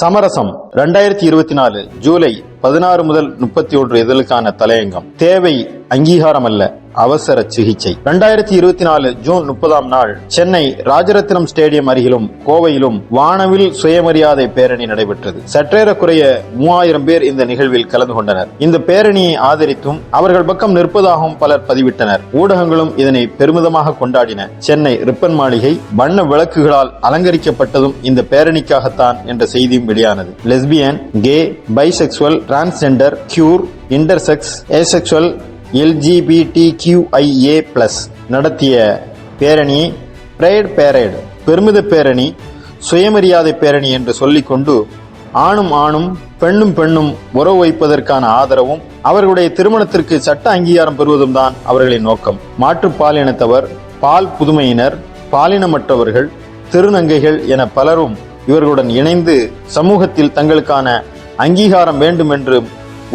சமரசம் ரெண்டாயிரத்தி இருபத்தி நாலு ஜூலை பதினாறு முதல் முப்பத்தி ஒன்று இதழுக்கான தலையங்கம். தேவை அங்கீகாரம் அல்ல அவசர சிகிச்சை. ரெண்டாயிரத்தி இருபத்தி நாலு ஜூன் முப்பதாம் நாள் சென்னை ராஜரத்னம் ஸ்டேடியம் அருகிலும் கோவையிலும் வானவில் சுயமரியாதை பேரணி நடைபெற்றது. சற்றேறக்குறைய மூவாயிரம் பேர் இந்த நிகழ்வில் கலந்து கொண்டனர். இந்த பேரணியை ஆதரித்தும் அவர்கள் பக்கம் நிற்பதாகவும் பலர் பதிவிட்டனர். ஊடகங்களும் இதனை பெருமிதமாக கொண்டாடின. சென்னை ரிப்பன் மாளிகை வண்ண விளக்குகளால் அலங்கரிக்கப்பட்டதும் இந்த பேரணிக்காகத்தான் என்ற செய்தியும் வெளியானது. Lesbian gay bisexual transgender queer intersex asexual LGBT QIA plus நடத்திய பேரணி பிரேட் பேரேடு பெருமித பேரணி சுயமரியாதை பேரணி என்று சொல்லிக்கொண்டு ஆணும் ஆணும் பெண்ணும் பெண்ணும் உறவு வைப்பதற்கான ஆதரவும் அவர்களுடைய திருமணத்திற்கு சட்ட அங்கீகாரம் பெறுவதும் தான் அவர்களின் நோக்கம். மாற்று பாலினத்தவர் பால் புதுமையினர் பாலினமற்றவர்கள் திருநங்கைகள் என பலரும் இவர்களுடன் இணைந்து சமூகத்தில் தங்களுக்கான அங்கீகாரம் வேண்டும் என்று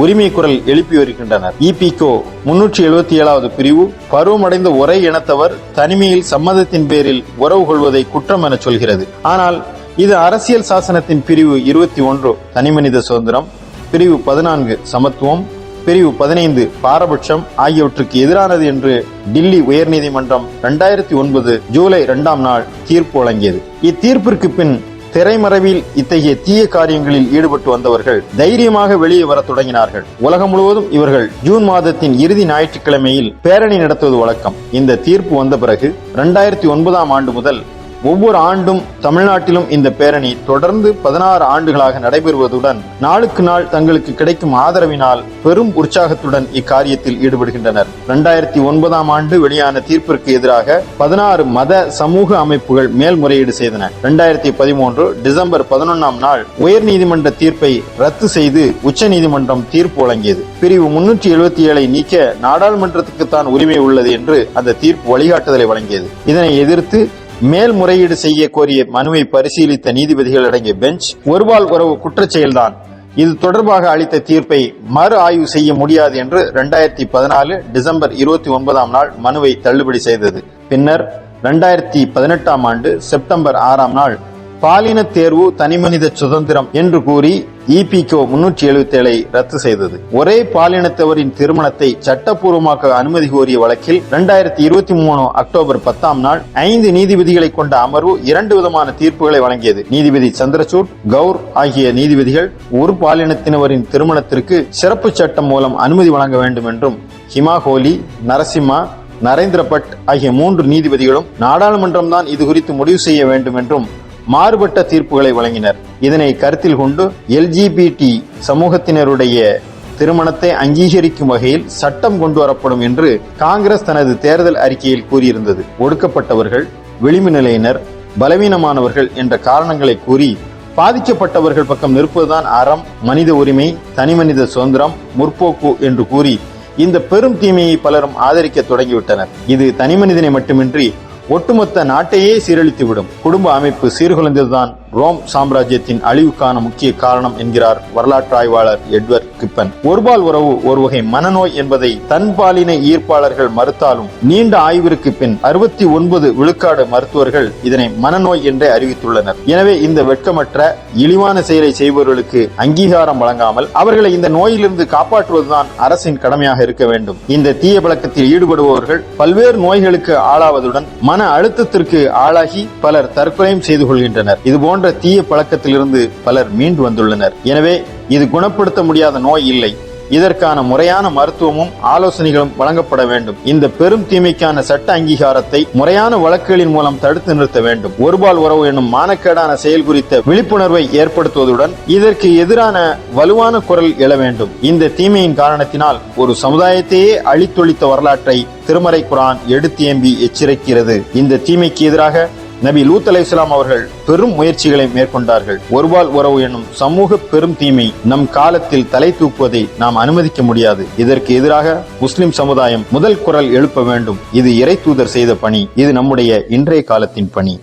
உரிமை குரல் எழுப்பி வருகின்றனர். இபிகோ முன்னூற்றி எழுபத்தி ஏழாவது பிரிவு பருவமடைந்த ஒரே இனத்தவர் தனிமையில் சம்மதத்தின் பேரில் உறவு கொள்வதை குற்றம் என சொல்கிறது. ஆனால் இது அரசியல் சாசனத்தின் பிரிவு இருபத்தி ஒன்று தனிமனித சுதந்திரம் பிரிவு பதினான்கு சமத்துவம் பிரிவு பதினைந்து பாரபட்சம் ஆகியவற்றுக்கு எதிரானது என்று டில்லி உயர்நீதிமன்றம் இரண்டாயிரத்தி ஒன்பது ஜூலை இரண்டாம் நாள் தீர்ப்பு வழங்கியது. இத்தீர்ப்பிற்கு பின் திரைமறைவில் இத்தகைய தீய காரியங்களில் ஈடுபட்டு வந்தவர்கள் தைரியமாக வெளியே வர தொடங்கினார்கள். உலகம் முழுவதும் இவர்கள் ஜூன் மாதத்தின் இறுதி ஞாயிற்றுக்கிழமையில் பேரணி நடத்துவது வழக்கம். இந்த தீர்ப்பு வந்த பிறகு இரண்டாயிரத்தி ஒன்பதாம் ஆண்டு முதல் ஒவ்வொரு ஆண்டும் தமிழ்நாட்டிலும் இந்த பேரணி தொடர்ந்து பதினாறு ஆண்டுகளாக நடைபெறுவதுடன் நாளுக்கு நாள் தங்களுக்கு கிடைக்கும் ஆதரவினால் பெரும் உற்சாகத்துடன் இக்காரியத்தில் ஈடுபடுகின்றனர். இரண்டாயிரத்தி ஒன்பதாம் ஆண்டு வெளியான தீர்ப்பிற்கு எதிராக பதினாறு மத சமூக அமைப்புகள் மேல்முறையீடு செய்தன. இரண்டாயிரத்தி பதிமூன்று டிசம்பர் பதினொன்னாம் நாள் உயர்நீதிமன்ற தீர்ப்பை ரத்து செய்து உச்சநீதிமன்றம் தீர்ப்பு வழங்கியது. பிரிவு முன்னூற்றி எழுபத்தி ஏழை நீக்க நாடாளுமன்றத்துக்கு தான் உரிமை உள்ளது என்று அந்த தீர்ப்பு வழிகாட்டுதலை வழங்கியது. இதனை எதிர்த்து மேல்முறையீடு செய்ய கோரிய மனுவை பரிசீலித்த நீதிபதிகள் அடங்கிய பெஞ்ச் ஒருபால் உறவு குற்றச்செயல்தான். இது தொடர்பாக அளித்த தீர்ப்பை மறு ஆய்வு செய்ய முடியாது என்று இரண்டாயிரத்தி பதினாலு டிசம்பர் இருபத்தி ஒன்பதாம் நாள் மனுவை தள்ளுபடி செய்தது. பின்னர் இரண்டாயிரத்தி பதினெட்டாம் ஆண்டு செப்டம்பர் ஆறாம் நாள் பாலின தேர்வு தனிமனித சுதந்திரம் என்று கூறி இபிகோ முன்னூற்றி எழுபத்தி ஏழை ரத்து செய்தது. ஒரே பாலினத்தவரின் திருமணத்தை சட்டப்பூர்வமாக்க அனுமதி கோரிய வழக்கில் இரண்டாயிரத்தி இருபத்தி மூணு அக்டோபர் பத்தாம் நாள் ஐந்து நீதிபதிகளை கொண்ட அமர்வு இரண்டு விதமான தீர்ப்புகளை வழங்கியது. நீதிபதி சந்திரசூட் கவுர் ஆகிய நீதிபதிகள் ஒரு பாலினத்தினவரின் திருமணத்திற்கு சிறப்பு சட்டம் மூலம் அனுமதி வழங்க வேண்டும் என்றும் ஹிமா ஹோலி நரசிம்மா நரேந்திர பட் ஆகிய மூன்று நீதிபதிகளும் நாடாளுமன்றம் தான் இது குறித்து முடிவு செய்ய வேண்டும் என்றும் மாறுபட்ட தீர்ப்புகளை வழங்கினர். இதனை கருத்தில் கொண்டு எல்ஜிபிடி சமூகத்தினருடைய திருமணத்தை அங்கீகரிக்கும் வகையில் சட்டம் கொண்டு வரப்படும் என்று காங்கிரஸ் தனது தேர்தல் அறிக்கையில் கூறியிருந்தது. ஒடுக்கப்பட்டவர்கள் விளிம்பு நிலையினர் பலவீனமானவர்கள் என்ற காரணங்களை கூறி பாதிக்கப்பட்டவர்கள் பக்கம் நிற்பதுதான் அறம் மனித உரிமை தனிமனித சுதந்திரம் முற்போக்கு என்று கூறி இந்த பெரும் தீமையை பலரும் ஆதரிக்க தொடங்கிவிட்டனர். இது தனிமனிதனை மட்டுமின்றி ஒட்டுமொத்த நாட்டையே சீரழித்துவிடும். குடும்ப அமைப்பு சீர்குலைந்ததுதான் ரோம் சாம்ராஜ்யத்தின் அழிவுக்கான முக்கிய காரணம் என்கிறார் வரலாற்று ஆய்வாளர் எட்வர்ட் கிப்பன். ஒருபால் உறவு ஒரு வகை மனநோய் என்பதை தன்பாலின ஈர்ப்பாளர்கள் மறுத்தாலும் நீண்ட ஆய்விற்கு பின் அறுபத்தி ஒன்பது விழுக்காடு மருத்துவர்கள் இதனை மனநோய் என்றே அறிவித்துள்ளனர். எனவே இந்த வெட்கமற்ற இழிவான செயலை செய்பவர்களுக்கு அங்கீகாரம் வழங்காமல் அவர்களை இந்த நோயிலிருந்து காப்பாற்றுவதுதான் அரசின் கடமையாக இருக்க வேண்டும். இந்த தீய பழக்கத்தில் ஈடுபடுபவர்கள் பல்வேறு நோய்களுக்கு ஆளாவதுடன் மன அழுத்தத்திற்கு ஆளாகி பலர் தற்கொலையும் செய்து கொள்கின்றனர். இது போன்ற தீய பழக்கத்திலிருந்து பலர் மீண்டு வந்துள்ளனர். எனவே இது குணப்படுத்த முடியாத நோய் இல்லை. இதற்கான முறையான மருத்துவமும் ஆலோசனைகளும் வழங்கப்பட வேண்டும். இந்த பெரும் தீமைக்கான சட்ட அங்கீகாரத்தை முறையான வழக்குகளின் மூலம் தடுத்து நிறுத்த வேண்டும். ஒருபால் உறவு என்னும் மானக்கேடான செயல் குறித்த விழிப்புணர்வை ஏற்படுத்துவதுடன் இதற்கு எதிரான வலுவான குரல் எழ வேண்டும். இந்த தீமையின் காரணத்தினால் ஒரு சமுதாயத்தையே அழித்தொழித்த வரலாற்றை திருமறை குரான் எடுத்தேம்பி எச்சரிக்கிறது. இந்த தீமைக்கு எதிராக நபி லூத் அலைஹிஸ்ஸலாம் அவர்கள் பெரும் முயற்சிகளை மேற்கொண்டார்கள். ஒருபால் உறவு எனும் சமூக பெரும் தீமை நம் காலத்தில் தலை தூக்குவதை நாம் அனுமதிக்க முடியாது. இதற்கு எதிராக முஸ்லிம் சமுதாயம் முதல் குரல் எழுப்ப வேண்டும். இது இறை தூதர் செய்த பணி. இது நம்முடைய இன்றைய காலத்தின் பணி.